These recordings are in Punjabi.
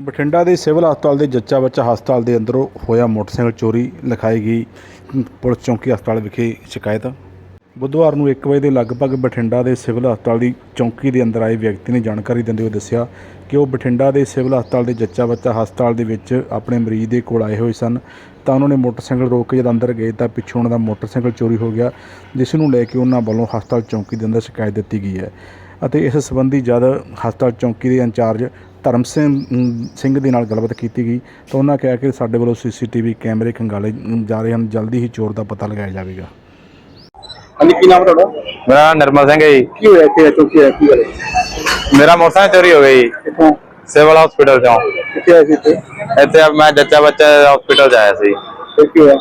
ਬਠਿੰਡਾ ਦੇ ਸਿਵਲ ਹਸਪਤਾਲ ਦੇ ਜੱਚਾ ਬੱਚਾ ਹਸਪਤਾਲ ਦੇ ਅੰਦਰੋਂ ਹੋਇਆ ਮੋਟਰਸਾਈਕਲ ਚੋਰੀ, ਲਿਖਾਈ ਗਈ ਪੁਲਿਸ ਚੌਂਕੀ ਹਸਪਤਾਲ ਵਿਖੇ ਸ਼ਿਕਾਇਤ। ਬੁੱਧਵਾਰ ਨੂੰ 1 ਵਜੇ ਦੇ ਲਗਭਗ ਬਠਿੰਡਾ ਦੇ ਸਿਵਲ ਹਸਪਤਾਲ ਦੀ ਚੌਂਕੀ ਦੇ ਅੰਦਰ ਆਏ ਵਿਅਕਤੀ ਨੇ ਜਾਣਕਾਰੀ ਦਿੰਦੇ ਹੋਏ ਦੱਸਿਆ ਕਿ ਉਹ ਬਠਿੰਡਾ ਦੇ ਸਿਵਲ ਹਸਪਤਾਲ ਦੇ ਜੱਚਾ ਬੱਚਾ ਹਸਪਤਾਲ ਦੇ ਵਿੱਚ ਆਪਣੇ ਮਰੀਜ਼ ਦੇ ਕੋਲ ਆਏ ਹੋਏ ਸਨ। ਤਾਂ ਉਹਨਾਂ ਨੇ ਮੋਟਰਸਾਈਕਲ ਰੋਕ ਕੇ ਜਦ ਅੰਦਰ ਗਏ ਤਾਂ ਪਿੱਛੋਂ ਉਹਨਾਂ ਦਾ ਮੋਟਰਸਾਈਕਲ ਚੋਰੀ ਹੋ ਗਿਆ, ਜਿਸ ਨੂੰ ਲੈ ਕੇ ਉਹਨਾਂ ਵੱਲੋਂ ਹਸਪਤਾਲ ਚੌਂਕੀ ਦੇ ਅੰਦਰ ਸ਼ਿਕਾਇਤ ਦਿੱਤੀ ਗਈ ਹੈ। ਅਤੇ ਇਸ ਸੰਬੰਧੀ ਜਦ ਹਸਪਤਾਲ ਚੌਂਕੀ ਦੇ ਇੰਚਾਰਜ ਧਰਮ ਸਿੰਘ ਸਿੰਘ ਦੇ ਨਾਲ ਗੱਲਬਾਤ ਕੀਤੀ ਗਈ ਤਾਂ ਉਹਨਾਂ ਕਿਹਾ ਕਿ ਸਾਡੇ ਵੱਲੋਂ ਸੀਸੀਟੀਵੀ ਕੈਮਰੇ ਖੰਗਾਲੇ ਜਾ ਰਹੇ ਹਨ ਜਲਦੀ ਹੀ ਚੋਰ ਦਾ ਪਤਾ ਲਗਾਇਆ ਜਾਵੇਗਾ। ਹਾਂਜੀ ਕੀ ਨਾਮ ਤੁਹਾਡਾ? ਮੇਰਾ ਨਾਮ ਨਿਰਮਲ ਸਿੰਘ ਹੈ ਜੀ। ਕੀ ਹੋਇਆ ਇੱਥੇ? ਚੌਕੀ ਹੈ ਕੀ ਗੱਲ? ਮੇਰਾ ਮੋਟਰਸਾਈਕਲ ਚੋਰੀ ਹੋ ਗਈ ਕਿੱਥੋਂ? ਸਿਵਲ ਹਸਪੀਟਲ ਚੋਂ। ਕਿੱਥੇ ਆਏ ਸੀ ਇੱਥੇ? ਇੱਥੇ ਮੈਂ ਜੱਚਾ ਬੱਚਾ ਹਸਪੀਟਲ ਜਾਇਆ ਸੀ। ਫਿਰ ਕੀ ਹੋਇਆ?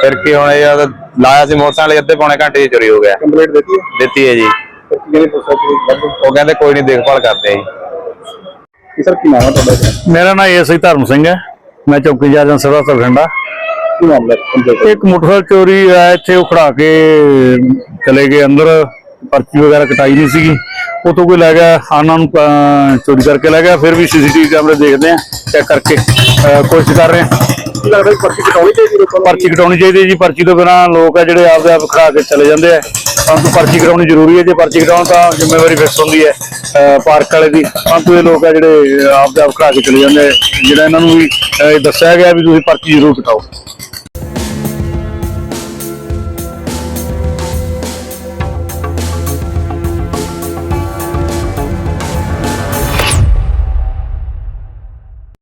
ਫਿਰ ਕੀ ਹੁਣ ਇਹ ਲਾਇਆ ਸੀ ਮੋਟਰਸਾਈਕਲ ਅੱਧੇ ਪੌਣੇ ਘੰਟੇ 'ਚ ਚੋਰੀ ਹੋ ਗਿਆ। ਕੰਪਲੀਟ ਦਿੱਤੀ ਹੈ? ਦਿੱਤੀ ਹੈ ਜੀ। ਕੀ ਕਿ ਉਹ ਕਹਿੰਦੇ ਕੋਈ ਨਹੀਂ ਦੇਖਭਾਲ ਕਰਦੇ ਆ ਜੀ। ਕੀ ਸਰ ਕੀ ਨਾਮ ਹੈ ਤੁਹਾਡਾ ਮੇਰਾ ਨਾਮ ਏਸੀ ਧਰਮ ਸਿੰਘ ਹੈ। ਮੈਂ ਚੌਕੀਦਾਰ ਜਨ ਸਭਾ ਬਠਿੰਡਾ ਕੀ ਮਾਮਲਾ ਹੈ? ਕੰਪਲੀਟ ਇੱਕ ਮੋਟਰਸਾਈਕਲ ਚੋਰੀ ਆ ਇੱਥੇ ਉਹ ਖੜਾ ਕੇ ਚਲੇ ਗਏ ਅੰਦਰ। ਪਰਚੀ ਵਗੈਰਾ ਕਟਾਈ ਨਹੀਂ ਸੀਗੀ। ਉਤੋਂ ਕੋਈ ਲੈ ਗਿਆ ਆਨਾਂ ਨੂੰ ਅਹ, ਚੋਰੀ ਕਰਕੇ ਲੈ ਗਿਆ। ਫਿਰ ਵੀ ਸੀਸੀਟੀਵੀ ਕੈਮਰੇ ਦੇਖਦੇ ਆ ਚੈੱਕ ਕਰਕੇ ਅਹ, ਕੋਸ਼ਿਸ਼ ਕਰ ਰਹੇ ਆ ਲੱਗਦਾ ਪਰਚੀ ਕਟਾਉਣੀ ਚਾਹੀਦੀ ਲੋਕਾਂ ਨੂੰ? ਪਰਚੀ ਕਟਾਉਣੀ ਚਾਹੀਦੀ ਹੈ ਜੀ। ਪਰਚੀ ਤੋਂ ਬਿਨਾ ਲੋਕ ਆ ਜਿਹੜੇ ਆਪਦੇ ਆਪ ਖੜਾ ਕੇ ਚਲੇ ਜਾਂਦੇ ਆ। ਪਰੰਤੂ ਪਰਚੀ ਕਟਾਉਣੀ ਜ਼ਰੂਰੀ ਹੈ ਜੇ ਪਰਚੀ ਕਟਾਉਣ ਤਾਂ ਜ਼ਿੰਮੇਵਾਰੀ ਫਿਕਸ ਹੁੰਦੀ ਹੈ ਪਾਰਕ ਵਾਲੇ ਦੀ। ਪਰੰਤੂ ਇਹ ਲੋਕ ਆ ਜਿਹੜੇ ਆਪਦੇ ਆਪ ਖੜਾ ਕੇ ਚਲੇ ਜਾਂਦੇ ਆ। ਜਿਹੜਾ ਇਹਨਾਂ ਨੂੰ ਵੀ ਅਹ, ਦੱਸਿਆ ਗਿਆ ਵੀ ਤੁਸੀਂ ਪਰਚੀ ਜ਼ਰੂਰ ਕਟਾਓ।